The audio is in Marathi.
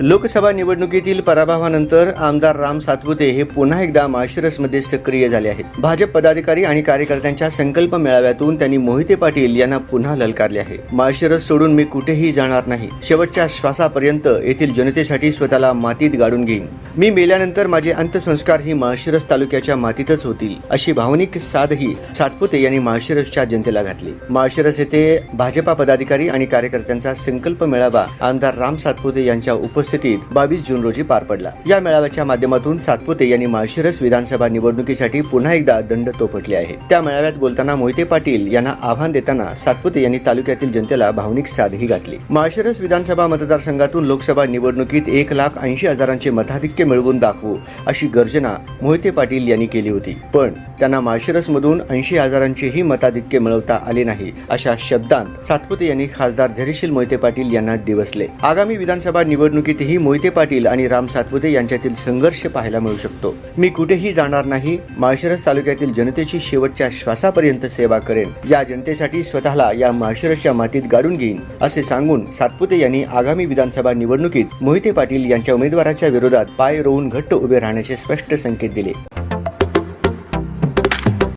लोकसभा निवडणुकीतील पराभवानंतर आमदार राम सातपुते हे पुन्हा एकदा माळशिरसमध्ये सक्रिय झाले आहेत. भाजप पदाधिकारी आणि कार्यकर्त्यांच्या संकल्प मेळाव्यातून त्यांनी मोहिते पाटील यांना पुन्हा ललकारले आहे. माळशिरस सोडून मी कुठेही जाणार नाही. शेवटच्या श्वासापर्यंत येथील जनतेसाठी स्वतःला मातीत गाडून घेईन. मी मेल्यानंतर माझे अंत्यसंस्कार ही माळशिरस तालुक्याच्या मातीतच होतील अशी भावनिक साधही सातपुते यांनी माळशिरसच्या जनतेला घातली. माळशिरस येथे भाजपा पदाधिकारी आणि कार्यकर्त्यांचा संकल्प मेळावा आमदार राम सातपुते यांच्या उपस्थितीत बावीस जून रोजी पार पडला. या मेळाव्याच्या माध्यमातून सातपुते यांनी माळशिरस विधानसभा निवडणुकीसाठी पुन्हा एकदा दंड तोपटले आहे. त्या मेळाव्यात बोलताना मोहिते पाटील यांना आव्हान देताना सातपुते यांनी तालुक्यातील जनतेला भावनिक साधही घातली. माळशिरस विधानसभा मतदारसंघातून लोकसभा निवडणुकीत एक लाख ऐंशी हजारांचे मताधिक्य मिळवून दाखवू अशी गर्जना मोहिते पाटील यांनी केली होती. पण त्यांना माळशिरसमधून ऐंशी हजारांचेही मताधिक्य मिळवता आले नाही अशा शब्दांत सातपुते यांनी खासदार धैर्यशील मोहिते पाटील यांना दिवसले. आगामी विधानसभा निवडणुकीत निवडणुकीतही मोहिते पाटील आणि राम सातपुते यांच्यातील संघर्ष पाहायला मिळू शकतो. मी कुठेही जाणार नाही माळशिरस तालुक्यातील जनतेची शेवटच्या श्वासापर्यंत सेवा करेन. या जनतेसाठी स्वतःला या माळशिरसच्या मातीत गाडून घेईन असे सांगून सातपुते यांनी आगामी विधानसभा निवडणुकीत मोहिते पाटील यांच्या उमेदवाराच्या विरोधात पाय रोवून घट्ट उभे राहण्याचे स्पष्ट संकेत दिले.